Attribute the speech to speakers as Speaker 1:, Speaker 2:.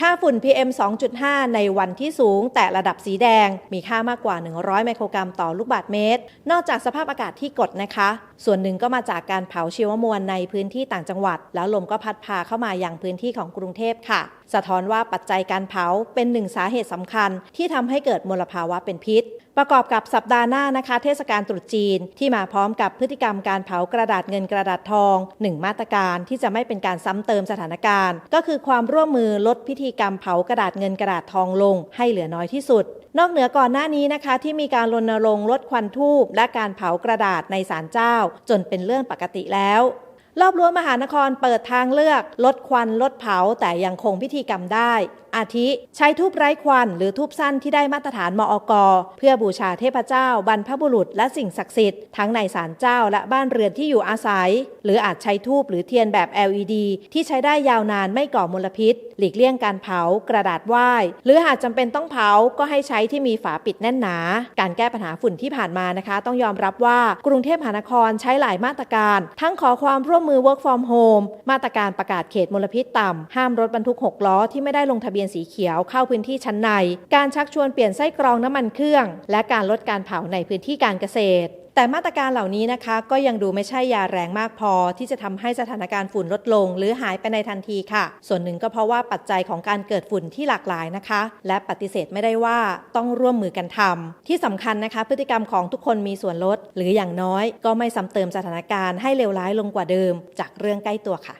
Speaker 1: ค่าฝุ่น PM 2.5 ในวันที่สูง แต่ระดับสีแดง มีค่ามากกว่า 100 ไมโครกรัมต่อลูกบาศก์เมตร นอกจากสภาพอากาศที่กดนะคะส่วนหนึ่งก็มาจากการเผาชีวมวลในพื้นที่ต่างจังหวัด แล้วลมก็พัดพาเข้ามาอยังพื้นที่ของกรุงเทพค่ะ สะท้อนว่าปัจจัยการเผาเป็นหนึ่งสาเหตุสำคัญ ที่ทำให้เกิดมลภาวะเป็นพิษ ประกอบกับสัปดาห์หน้านะคะ เทศกาลตรุษจีน ที่มาพร้อมกับพฤติกรรมการเผากระดาษเงินกระดาษทองหนึ่งมาตรการที่จะไม่เป็นการซ้ำเติมสถานการณ์ ก็คือความร่วมมือลดพิธีกรรมเผากระดาษเงินกระดาษทองลง ให้เหลือน้อยที่สุดนอกเหนือก่อนหน้านี้นะคะ ที่มีการรณรงค์ลดควันทูบและการเผากระดาษในศาลเจ้าจนเป็นเรื่องปกติแล้ว รอบรั้วมหานครเปิดทางเลือก ลดควันลดเผาแต่ยังคงพิธีกรรมได้ อาทิใช้ทูบไร้ควันหรือทูบสั้นที่ได้มาตรฐานมอกเพื่อบูชาเทพเจ้า บรรพบุรุษและสิ่งศักดิ์สิทธิ์ทั้งในศาลเจ้าและบ้านเรือนที่อยู่อาศัย หรืออาจใช้ทูบหรือเทียนแบบ LED ที่ใช้ได้ยาวนานไม่ก่อมลพิษ หลีกเลี่ยงการเผากระดาษไหว้หรือหากจำเป็นต้องเผาก็ให้ใช้ที่มีฝาปิดแน่นหนา การแก้ปัญหาฝุ่นที่ผ่านมานะคะ ต้องยอมรับว่ากรุงเทพมหานครใช้หลายมาตรการ ทั้งขอความร่วมมือ work from home มาตรการประกาศเขตมลพิษต่ำ ห้ามรถบรรทุก 6 ล้อที่ไม่ได้ลงทะเบียนสีเขียวเข้าพื้นที่ชั้นใน การชักชวนเปลี่ยนไส้กรองน้ำมันเครื่อง และการลดการเผาในพื้นที่การเกษตร แต่มาตรการเหล่านี้นะคะก็ยังดูไม่ใช่ยาแรงมากพอ ที่จะทำให้สถานการณ์ฝุ่นลดลง หรือหายไปในทันทีค่ะ ส่วนหนึ่งก็เพราะว่าปัจจัยของการเกิดฝุ่นที่หลากหลายนะคะ และปฏิเสธไม่ได้ว่าต้องร่วมมือกันทำที่สำคัญนะคะ พฤติกรรมของทุกคนมีส่วนลด หรืออย่างน้อย ก็ไม่ซ้าเติมสถานการณ์ให้เลวร้ายลงกว่าเดิม จากเรื่องใกล้ตัวค่ะ